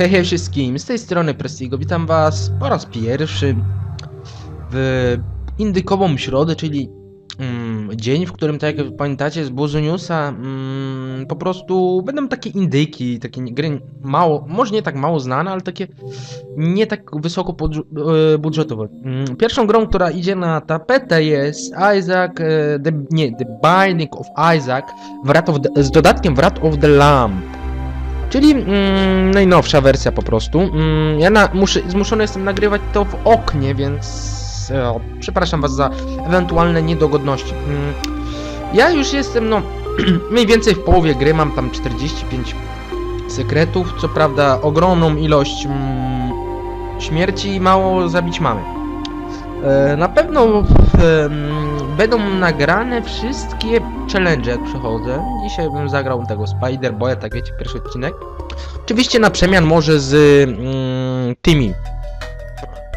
Hej, hej wszystkim, z tej strony Prestigo, witam was po raz pierwszy w indykową środę, czyli mm, dzień, w którym, tak jak pamiętacie z Buzu Newsa, mm, po prostu będą takie indyki, takie gry mało, może nie tak mało znane, ale takie nie tak wysoko e, budżetowe. Mm, Pierwszą grą, która idzie na tapetę jest Isaac, e, the, nie, The Binding of Isaac Wrath of the, z dodatkiem Wrath of the Lamb. Czyli mm, najnowsza wersja po prostu. Mm, ja na, muszę, zmuszony jestem nagrywać to w oknie, więc e, przepraszam was za ewentualne niedogodności. Mm, ja już jestem, no, mniej więcej w połowie gry, mam tam 45 sekretów, co prawda ogromną ilość mm, śmierci i mało zabić mamy. E, na pewno będą nagrane wszystkie challenge jak przechodzę. Dzisiaj bym zagrał tego Spider Boya, tak wiecie, pierwszy odcinek. Oczywiście na przemian może z mm, tymi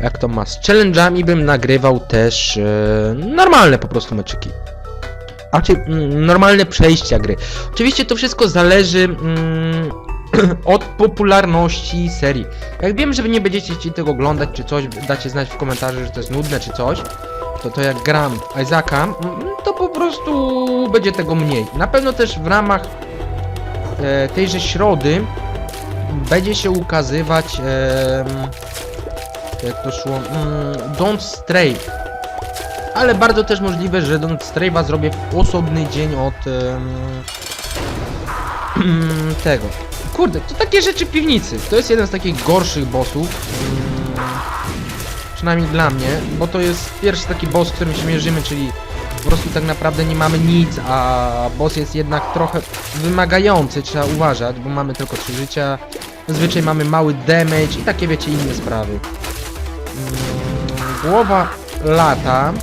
jak to ma, z challenge'ami bym nagrywał też e, normalne po prostu meczyki. A czy mm, normalne przejścia gry. Oczywiście to wszystko zależy mm, od popularności serii. Jak wiem, że wy nie będziecie chcieli tego oglądać czy coś, dacie znać w komentarzu, że to jest nudne czy coś, to to jak gram Isaaca, mm, to po prostu będzie tego mniej. Na pewno też w ramach e, tejże środy będzie się ukazywać em, jak to szło mm, Don't Stray. Ale bardzo też możliwe, że Don't Stray'a zrobię w osobny dzień od em, tego. Kurde, to takie rzeczy piwnicy. To jest jeden z takich gorszych bossów. Mm, przynajmniej dla mnie bo to jest pierwszy taki boss, z którym się mierzymy, czyli po prostu tak naprawdę nie mamy nic, a boss jest jednak trochę wymagający, trzeba uważać, bo mamy tylko 3 życia. Zazwyczaj mamy mały damage i takie wiecie inne sprawy. Mm, Głowa lata.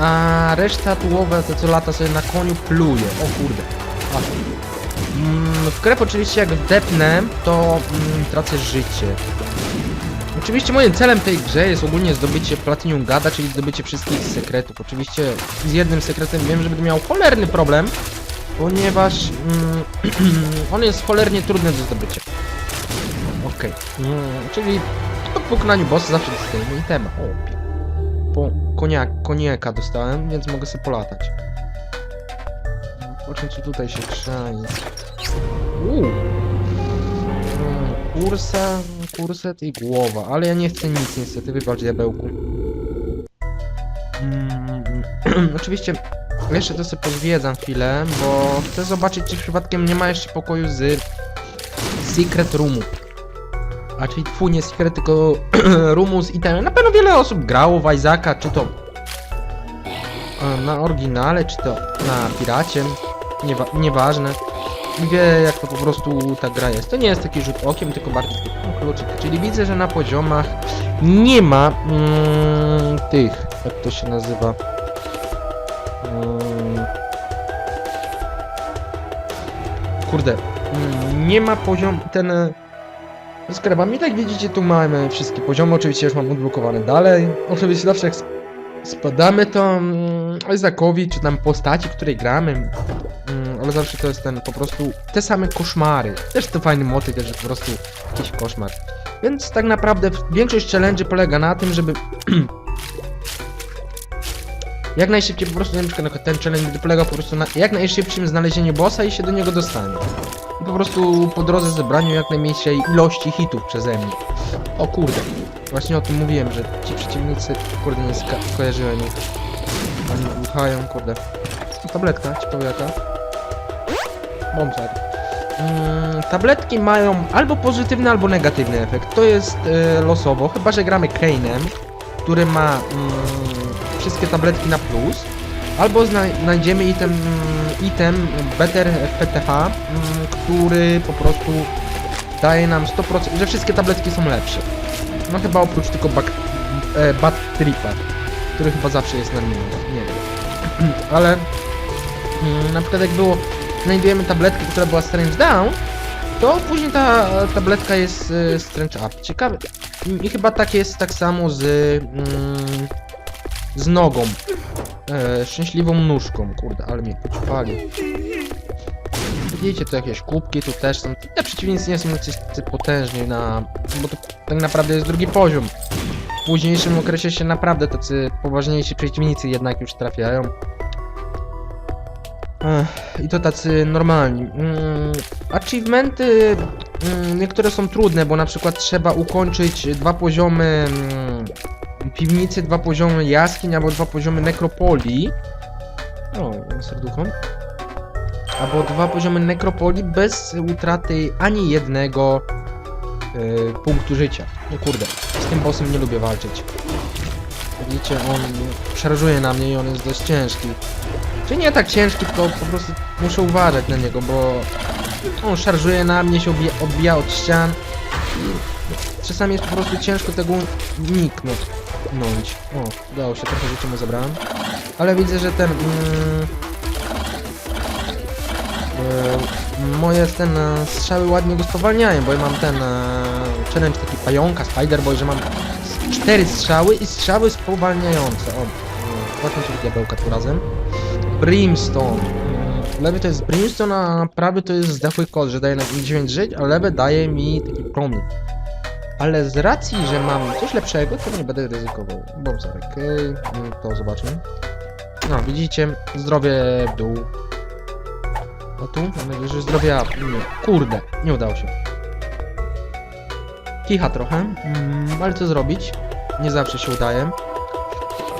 A reszta tułowa to co lata sobie na koniu pluje. O kurde. A. Mm, W krew oczywiście jak wdepnę, to mm, tracę życie. Oczywiście moim celem tej grze jest ogólnie zdobycie Platinum Gada, czyli zdobycie wszystkich sekretów. Oczywiście z jednym sekretem wiem, że będę miał cholerny problem, ponieważ mm, on jest cholernie trudny do zdobycia. Okej, mm, czyli po pokonaniu bossa zawsze dostajemy itema. O, po konia, konieka dostałem, więc mogę sobie polatać. Po czym tutaj się krzai? Uuu. Mm, Kursa, kurset i głowa, ale ja nie chcę nic niestety, wybacz diabełku. Mm, oczywiście jeszcze to sobie pozwiedzam chwilę, bo chcę zobaczyć czy przypadkiem nie ma jeszcze pokoju z Secret Roomu. A czyli twój nie Secret, tylko Roomu z itemem. Na pewno wiele osób grało w Isaaca, czy to na oryginale, czy to na piracie. Niewa nieważne wie jak to po prostu ta gra jest. To nie jest taki rzut okiem, tylko bardziej kluczyk. Czyli widzę, że na poziomach nie ma mm, tych, jak to się nazywa. Mm, kurde, mm, nie ma poziom, ten e, z grabami, tak widzicie, tu mamy wszystkie poziomy, oczywiście już mam odblokowane dalej. Oczywiście zawsze jak sp- spadamy, to mm, Isaacowi, czy tam postaci, której gramy, mm, ale zawsze to jest ten po prostu te same koszmary. Też to fajny motyw, że po prostu jakiś koszmar. Więc tak naprawdę większość challenge polega na tym, żeby jak najszybciej po prostu, na przykład ten challenge polegał po prostu na jak najszybszym znalezieniu bossa i się do niego dostanie. I po prostu po drodze zebraniu jak najmniejszej ilości hitów przeze mnie. O kurde, właśnie o tym mówiłem, że ci przeciwnicy, kurde, nie skojarzyłem ich. Oni wybuchają, kurde. Tabletka, ciekawe jaka. Bombsar. Mm, tabletki mają albo pozytywny, albo negatywny efekt. To jest e, losowo, chyba że gramy Kane'em, który ma mm, wszystkie tabletki na plus. Albo zna znajdziemy item, item Better PTH, mm, który po prostu daje nam 100%, że wszystkie tabletki są lepsze. No chyba oprócz tylko bak e, Bat Tripa, który chyba zawsze jest na minus, nie wiem. Ale mm, na przykład jak było, znajdujemy tabletkę, która była Strange Down, to później ta tabletka jest y, Strange Up. Ciekawe. I, chyba tak jest tak samo z, mm, z nogą. E, szczęśliwą nóżką, kurde, ale mnie poćpali. Widzicie, tu jakieś kubki, tu też są. Te przeciwnicy nie są jacyś potężni na... Bo to tak naprawdę jest drugi poziom. W późniejszym okresie się naprawdę tacy poważniejsi przeciwnicy jednak już trafiają. I to tacy normalni. Mm, achievementy mm, niektóre są trudne, bo na przykład trzeba ukończyć dwa poziomy mm, piwnicy, dwa poziomy jaskiń albo dwa poziomy nekropolii. O, serducho. Albo dwa poziomy nekropolii bez utraty ani jednego y, punktu życia. No kurde, z tym bossem nie lubię walczyć. Widzicie, on szarżuje na mnie i on jest dość ciężki. Czy nie tak ciężki, tylko po prostu muszę uważać na niego, bo on szarżuje na mnie, się odbija, odbija od ścian i czasami jest po prostu ciężko tego uniknąć. Nąć. O, udało się, trochę życia mu zabrałem. Ale widzę, że ten... Mm, e, moje ten e, strzały ładnie go spowalniają, bo ja mam ten e, challenge taki pająka, spiderboy, że mam cztery strzały i strzały spowalniające. O, właśnie się diabełka tym razem. Brimstone. Mm, Lewy to jest Brimstone, a prawy to jest zdechły kot, że daje na 9 żyć, a lewy daje mi taki promień. Ale z racji, że mam coś lepszego, to nie będę ryzykował. Bobzarek, okej, to zobaczmy. No, widzicie, zdrowie w dół. A tu? Mam nadzieję, że zdrowie up. Nie. Kurde, nie udało się. Kicha trochę, mm, ale co zrobić? Nie zawsze się udaje.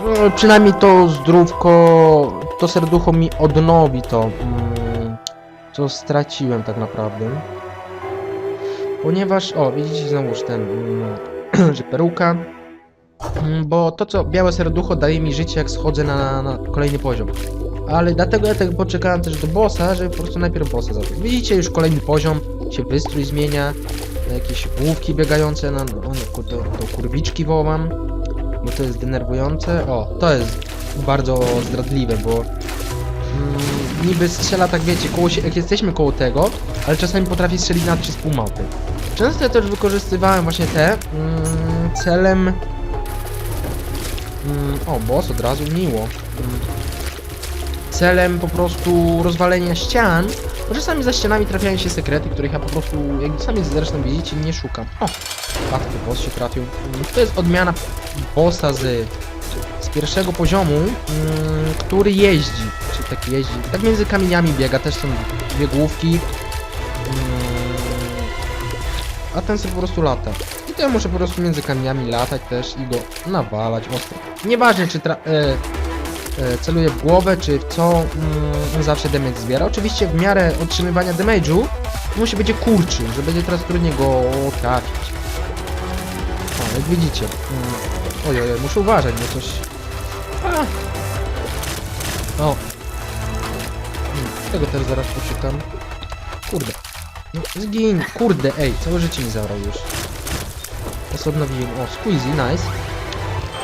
No, przynajmniej to zdrówko, to serducho mi odnowi to, mm, co straciłem tak naprawdę. Ponieważ, o, widzicie znowuż ten, mm, że peruka, Mm, bo to co białe serducho daje mi życie jak schodzę na, na kolejny poziom. Ale dlatego ja tak poczekałem też do bossa, żeby po prostu najpierw bossa zabić. Widzicie już kolejny poziom, się wystrój zmienia, jakieś główki biegające na, o, no, to, to kurwiczki wołam, bo to jest denerwujące. O, to jest bardzo zdradliwe, bo mm, niby strzela tak wiecie, koło się, jak jesteśmy koło tego, ale czasami potrafi strzelić na 3,5 małpy. Często ja też wykorzystywałem właśnie te mm, celem Mm, o, boss od razu miło. Mm. Celem po prostu rozwalenia ścian. Bo czasami za ścianami trafiają się sekrety, których ja po prostu, jak sami zresztą widzicie, nie szukam. O, łatwy boss się trafił. To jest odmiana bossa z pierwszego poziomu, mm, który jeździ. Czy tak jeździ. Tak między kamieniami biega, też są dwie główki. Mm, a ten sobie po prostu lata. I to ja muszę po prostu między kamieniami latać też i go nawalać ostro. Nieważne czy tra- e, e, celuję w głowę, czy w co, mm, zawsze damage zbiera. Oczywiście w miarę otrzymywania damage'u musi będzie kurczy, że będzie teraz trudniej go trafić. O, jak widzicie. Mm, oj, oj, oj, muszę uważać, bo coś... O. Mm, tego też zaraz poszukam. Kurde. No, zgin, kurde, ej, całe życie mi zabrał już. Odnowiłem, o, squeezy, nice.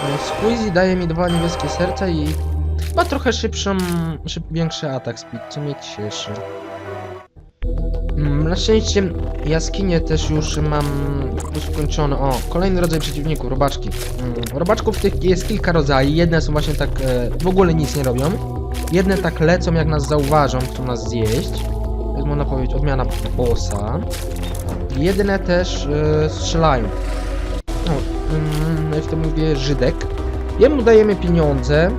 E, Squeezy daje mi dwa niebieskie serca i chyba trochę szybszą, szyb, większy atak speed, co mnie cieszy. Na szczęście jaskinie też już mam skończone. O, kolejny rodzaj przeciwników, robaczki. Mm, Robaczków tych jest kilka rodzajów. Jedne są właśnie tak e, w ogóle nic nie robią. Jedne tak lecą jak nas zauważą, chcą nas zjeść. To jest można powiedzieć odmiana bossa. Jedne też e, strzelają. Mm, jak to mówię, Żydek. Jemu dajemy pieniądze,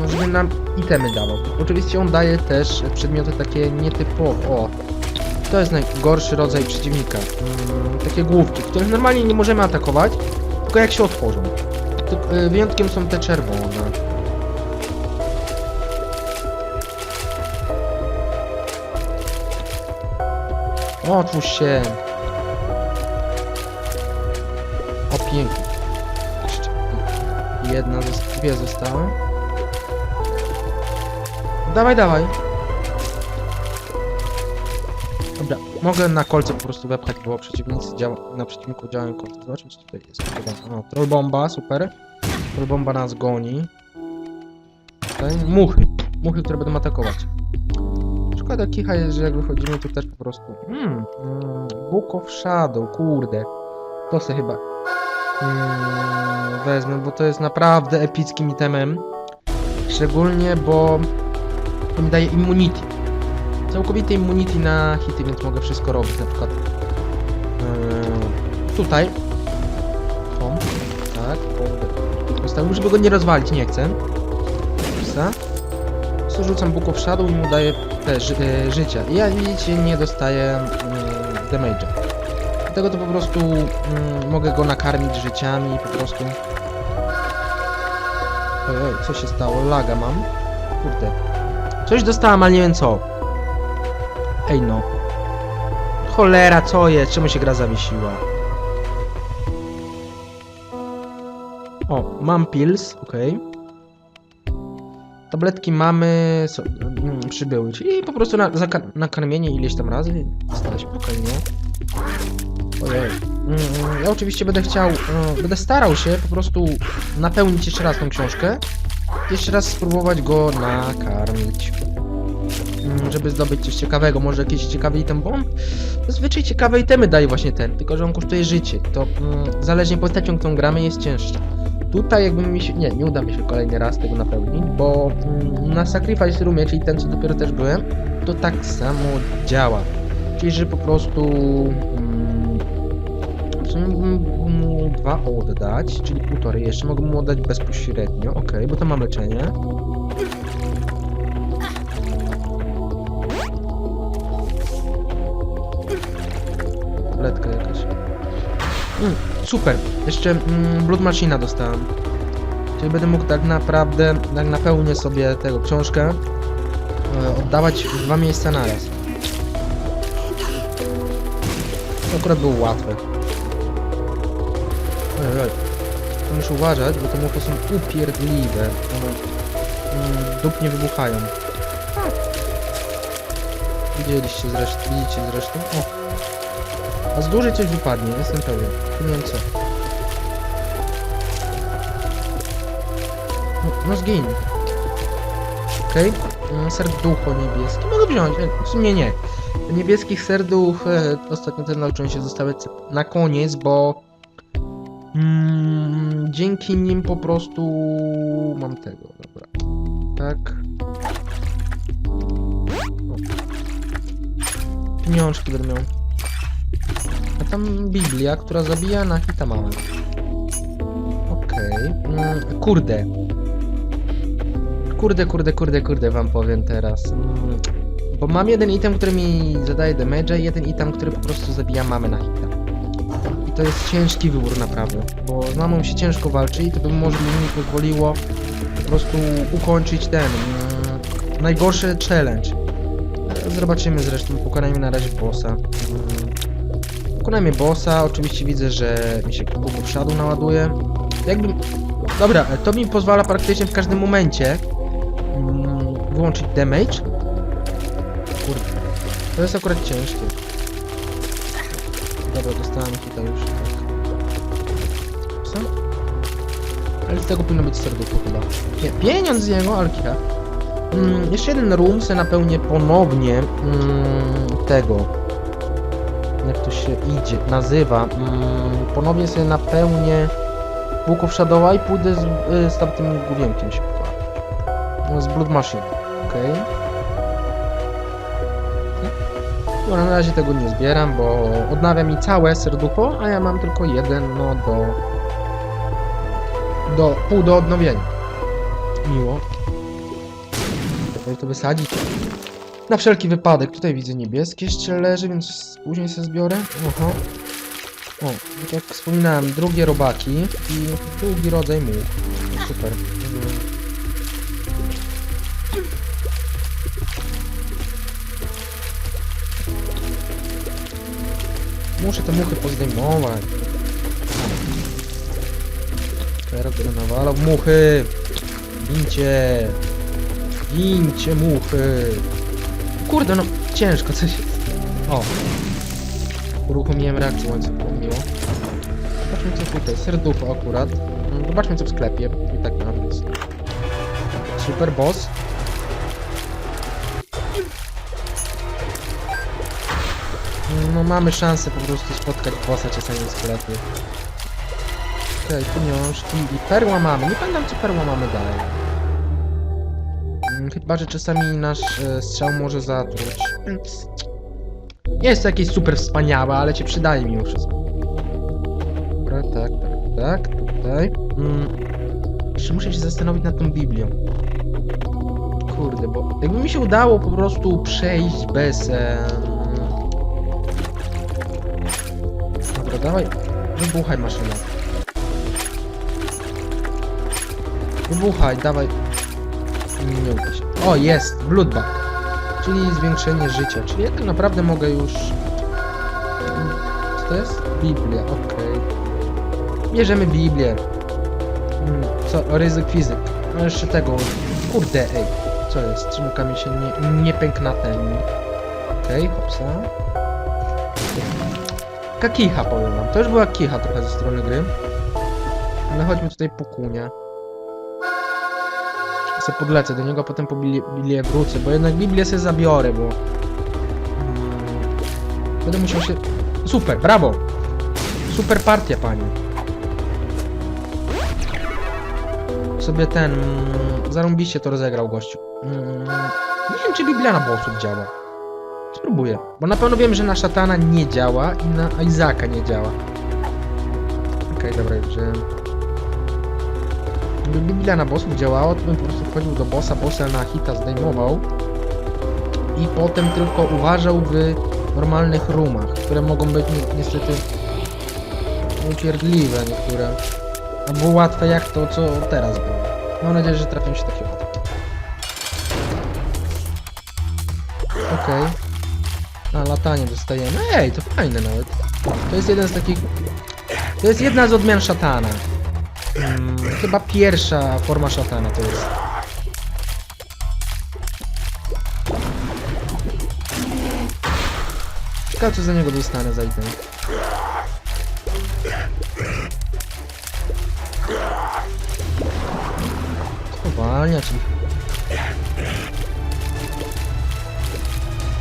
no, żeby nam itemy dawał. Oczywiście on daje też przedmioty takie nietypowe. O, to jest najgorszy rodzaj przeciwnika. Mm, takie główki, których normalnie nie możemy atakować, tylko jak się otworzą. Tylko, y, wyjątkiem są te czerwone. Otwórz się. O, pięknie. Jeszcze Jedna, dwie zostały. Dawaj, dawaj. Dobra, mogę na kolce po prostu wepchać, bo przeciwnicy działa, na przeciwniku działają kolce. Zobaczmy, co tutaj jest. O, troll bomba, super. Troll bomba nas goni. Tutaj muchy. Muchy, które będą atakować. Szkoda kicha jest, że jak wychodzimy, to też po prostu... Hmm, mm, Book of Shadow, kurde. To se chyba mm, wezmę, bo to jest naprawdę epickim itemem. Szczególnie, bo to mi daje immunity. Całkowitej immunity na hity, więc mogę wszystko robić, na przykład yy, tutaj. O, tak, po- postawił, żeby go nie rozwalić, nie chcę. Prostu rzucam Book of Shadow i mu daję te ży yy, życia. I jak widzicie, nie dostaję yy, damage'a. Dlatego to po prostu yy, mogę go nakarmić życiami po prostu. Oj, oj, co się stało? Laga mam. Kurde. Coś dostałam, ale nie wiem co. Ej no. Cholera, co jest? Czemu się gra zawiesiła? O, mam pills, okej. Tabletki mamy, co, mm, przybyły, czyli po prostu na, zaka- nakarmienie ileś tam razy. Stale spokojnie. Ojej. Mm, ja oczywiście będę chciał, będę starał się po prostu napełnić jeszcze raz tą książkę. Jeszcze raz spróbować go nakarmić. Mm, Żeby zdobyć coś ciekawego, może jakiś ciekawy item, bo on zazwyczaj ciekawe itemy daje właśnie ten, tylko że on kosztuje życie. To mm, zależnie postacią, którą gramy, jest cięższy. Tutaj jakby mi się, nie, nie uda mi się kolejny raz tego napełnić, bo mm, na Sacrifice Roomie, czyli ten, co dopiero też byłem, to tak samo działa. Czyli, że po prostu mm, mógłbym mu dwa oddać, czyli półtorej jeszcze, mogę mu oddać bezpośrednio, ok, bo to mam leczenie. Mm, super, jeszcze mm, Blood Machina dostałem. Czyli będę mógł tak naprawdę, jak napełnię sobie tego książkę, e, oddawać dwa miejsca naraz. To akurat było łatwe. Oj, oj. To muszę uważać, bo te muchy są upierdliwe. One mm, wybuchają. Widzieliście zresztą, widzicie zresztą. O. A z dłużej coś wypadnie, jestem pewien. Nie wiem co. No, no zgiń. Okej. Okay. Serducho niebieskie. Mogę wziąć. e, W sumie nie. Niebieskich serduch e, ostatnio też nauczyłem się zostawiać na koniec, bo mm, dzięki nim po prostu mam tego, dobra. Tak. O. Pieniążki będę miał. A tam Biblia, która zabija na hita małe. Okej. Mm, kurde. Kurde, kurde, kurde, kurde wam powiem teraz. Mm, bo mam jeden item, który mi zadaje damage, i jeden item, który po prostu zabija mamę na hita. I to jest ciężki wybór naprawdę, bo z mamą się ciężko walczy i to by może mi pozwoliło po prostu ukończyć ten mm, najgorszy challenge. E, Zobaczymy zresztą, pokonajmy na razie bossa. Pokonajmy bossa, oczywiście widzę, że mi się of Shadow naładuje. Jakbym... Dobra, to mi pozwala praktycznie w każdym momencie mm, wyłączyć damage. Kurde, to jest akurat ciężkie. Dobra, dostałem tutaj już, tak. Co? Ale z tego powinno być serducho chyba. Nie, pieniądz z niego, ale. Mm, jeszcze jeden room se napełnię ponownie mm, tego jak to się idzie, nazywa. Mm, ponownie sobie napełnię Book of Shadowa i pójdę z, y, z tamtym główienkiem się. No, z Blood Machine, okej. Dobra, na razie tego nie zbieram, bo odnawia mi całe serducho, a ja mam tylko jeden, no do... do pół do odnowienia. Miło. Trzeba to wysadzić. Na wszelki wypadek, tutaj widzę niebieskie jeszcze leży, więc później sobie zbiorę. Oho. O, tak jak wspominałem, drugie robaki i drugi rodzaj. No, Super. Muszę te muchy pozdejmować. Teraz będę nawalał muchy. Gincie. Gincie muchy. Kurde, no ciężko coś jest. O. Uruchomiłem reakcję łańcuchową, miło. Zobaczmy co tutaj, serducho akurat. Mm, Zobaczmy co w sklepie. I tak mam. Super boss. No mamy szansę po prostu spotkać bossa czasami w sklepie. Okej, okay, pieniążki i perła mamy. Nie pamiętam co perła mamy dalej. Chyba, że czasami nasz e, strzał może zatruć, więc... Nie jest to jakieś super wspaniałe, ale się przydaje mimo wszystko. Dobra, tak, tak, tak, tutaj. Mm. Jeszcze muszę się zastanowić nad tą Biblią. Kurde, bo jakby mi się udało po prostu przejść bez... em, Dobra, dawaj, wybuchaj maszyna. Wybuchaj, dawaj. Nie uda się. O, jest, bloodbag. Czyli zwiększenie życia. Czyli ja tak naprawdę mogę już... Co to jest? Biblia, okej. Bierzemy Biblię. Mm, Co? Ryzyk fizyk. No jeszcze tego. Kurde, ej. Co jest? Czemu kamień się nie, nie pękł na ten? Okej, hopsa. Taka kicha powiem wam. To już była kicha trochę ze strony gry. Ale chodźmy tutaj po kunia. Se podlecę do niego, potem po Bilię wrócę, bo jednak Biblię sobie zabiorę, bo... Mm, będę musiał się... Super, brawo! Super partia, pani. Sobie ten... Mm, zarąbiście to rozegrał gościu. Mm, nie wiem, czy Biblia na bossów działa. Spróbuję, bo na pewno wiem, że na szatana nie działa i na Izaka nie działa. Okej, dobra, już. Gdyby Biblia na bossów działało, to bym po prostu wchodził do bossa, bossa na hita zdejmował i potem tylko uważał w normalnych roomach, które mogą być ni niestety upierdliwe niektóre. Albo łatwe jak to, co teraz było. Mam nadzieję, że trafią się takie łatwe. Okej. A, latanie dostajemy. Ej, to fajne nawet. To jest jeden z takich... To jest jedna z odmian szatana. Mm, chyba pierwsza forma szatana to jest. Ciekawe co za niego dostanę za item. Spowalniać ich.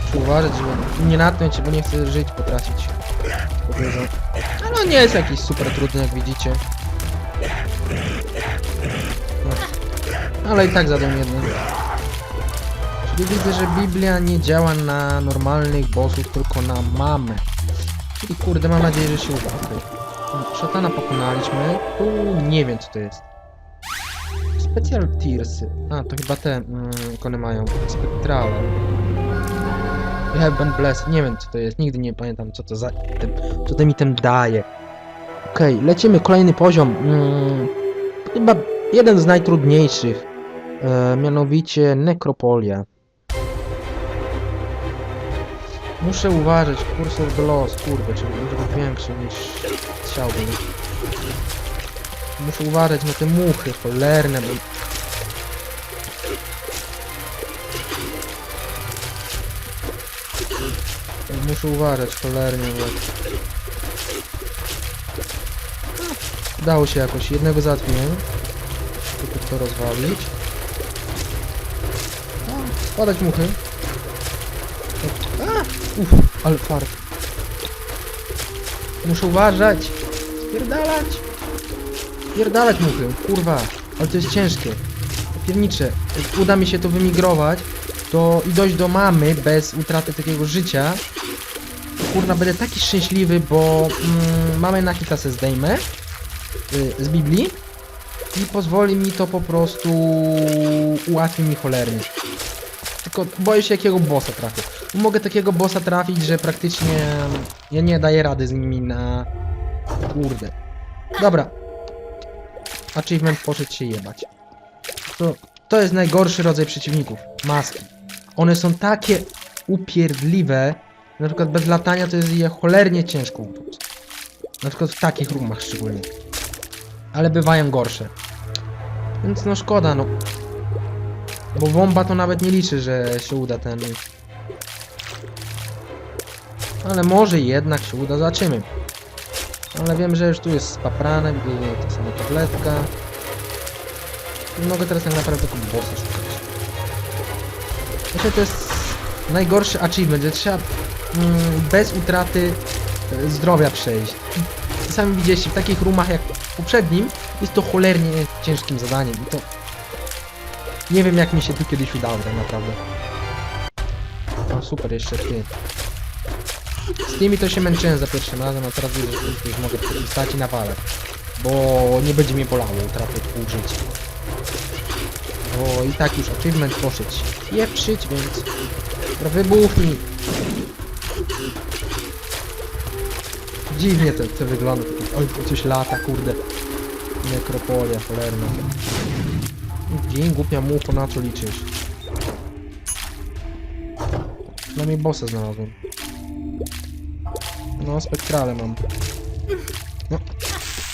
Muszę uważać, żeby nie natknąć się, bo nie chcę żyć potracić. On nie jest jakiś super trudny, jak widzicie. Ale i tak zadam jeden. Czyli widzę, że Biblia nie działa na normalnych bossów, tylko na mamę. Czyli kurde, mam nadzieję, że się uda. Okej. Szatana pokonaliśmy. Tu nie wiem co to jest. Special Tearsy. A, to chyba te, mm, mają. Spektrale. Been blessed. Nie wiem co to jest, nigdy nie pamiętam co to za item, co ten item daje. Okej, lecimy, kolejny poziom. Mm, chyba jeden z najtrudniejszych. E, mianowicie Nekropolia. Muszę uważać, kursor do los, kurde, czyli będzie większy niż chciałbym. Muszę uważać na te muchy cholerne, bo... Muszę uważać cholernie, bo... Udało się jakoś, jednego załatwiłem. Tylko to rozwalić. Spadać muchy. Uff, ale fart. Muszę uważać. Spierdalać. Spierdalać muchy, kurwa. Ale to jest ciężkie. Piernicze. Jak uda mi się to wymigrować, to i dojść do mamy bez utraty takiego życia, to kurwa będę taki szczęśliwy, bo mm, mamy na hita se zdejmę y, z Biblii i pozwoli mi to po prostu ułatwi mi cholernie. Tylko boję się jakiego bossa trafię. Mogę takiego bossa trafić, że praktycznie ja nie daję rady z nimi na... Kurde. Dobra. Achievement poszedł się jebać. To, to jest najgorszy rodzaj przeciwników. Maski. One są takie upierdliwe. Na przykład bez latania to jest je cholernie ciężko utłuc. Na przykład w takich rumach szczególnie. Ale bywają gorsze. Więc no szkoda, no. Bo womba to nawet nie liczy, że się uda ten... Ale może jednak się uda, zobaczymy. Ale wiem, że już tu jest spaprane, widzę ta sama tabletka. I mogę teraz tak naprawdę tylko bossa szukać. Myślę, to jest najgorszy achievement, że trzeba mm, bez utraty e, zdrowia przejść. I sami widzieliście, w takich rumach jak w poprzednim jest to cholernie ciężkim zadaniem i to Nie wiem jak mi się tu kiedyś udało tak naprawdę. O super, jeszcze ty. Z tymi to się męczyłem za pierwszym razem, a teraz widzę, że już mogę przeciwstać i nawalać. Bo nie będzie mnie bolało utraty pół życia. Bo i tak już achievement poszedł pieprzyć, więc... Dobra, Wybuchnij! Dziwnie to, to wygląda. Oj, coś lata, kurde. Nekropolia, cholerna. Dzień, głupia mucho, na co liczysz? Na mnie bossa znalazłem. No, spektrale mam. No.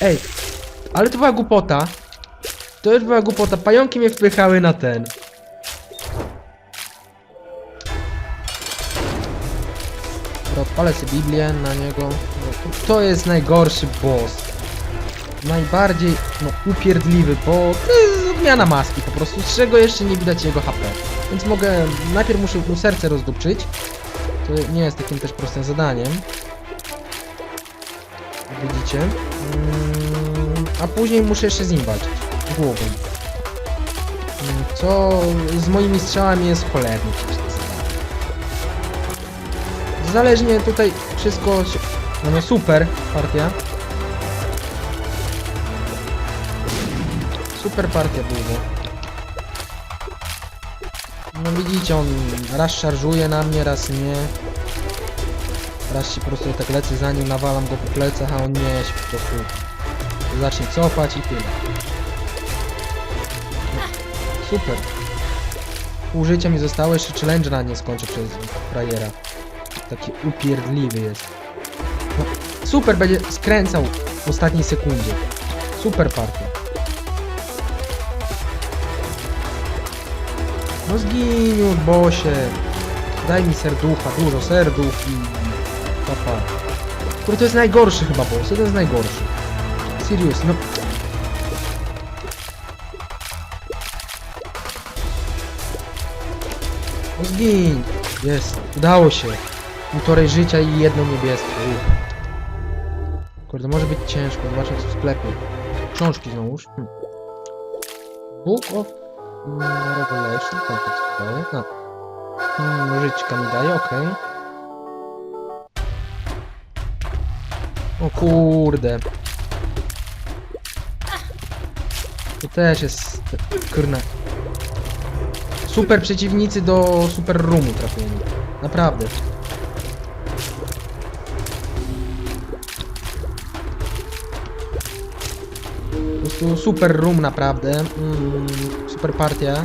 Ej, ale to była głupota. To już była głupota. Pająki mnie wpychały na ten. Odpalę sobie Biblię na niego. No, to- To jest najgorszy boss. Najbardziej, no, upierdliwy, bo to jest odmiana maski po prostu, z czego jeszcze nie widać jego HP. Więc mogę, najpierw muszę mu serce rozdupczyć. To nie jest takim też prostym zadaniem. Widzicie. Mm, A później muszę jeszcze z nim walczyć. Głową. Mm, Co z moimi strzałami jest cholernie. Zależnie tutaj wszystko. No, no super partia. Super partia było. No widzicie, on raz szarżuje na mnie, raz nie. Raz się po prostu tak lecę za nim, nawalam go po plecach, a on nie się po prostu zacznie cofać i tyle. Super. Pół życia mi zostało, jeszcze challenge'a nie skończę przez frajera. Taki upierdliwy jest. No, super będzie skręcał w ostatniej sekundzie. Super partia. No już, bosie. Daj mi serducha, dużo serduch i... Papa. Kurde, to jest najgorszy chyba boss, to jest najgorszy. Sirius, no... No zgiń! Jest, udało się. Półtorej życia i jedno niebieskie. Uff. Kurde, może być ciężko, zobaczę co w sklepie. Książki znowuż. Hm. Book of Revelation, tak to co daje? No. Hmm, żyćka mi daje, okej. O kurde. To też jest... Kurna. Super przeciwnicy do super roomu trafieni. Naprawdę. Po prostu super room naprawdę. Mm, super partia.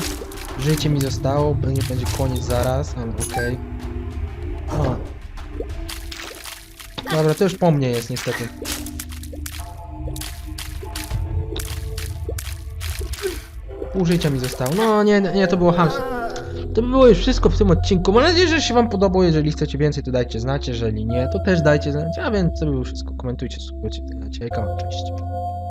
Życie mi zostało, będzie, będzie koniec zaraz. Um, Okej. O. Dobra, to już po mnie jest niestety. Pół życia mi zostało. No nie, nie, to było hamstwo. To by było już wszystko w tym odcinku. Mam nadzieję, że się wam podobało. Jeżeli chcecie więcej, to dajcie znać. Jeżeli nie, to też dajcie znać. A więc to by było wszystko. Komentujcie, subskrybujcie. Cześć.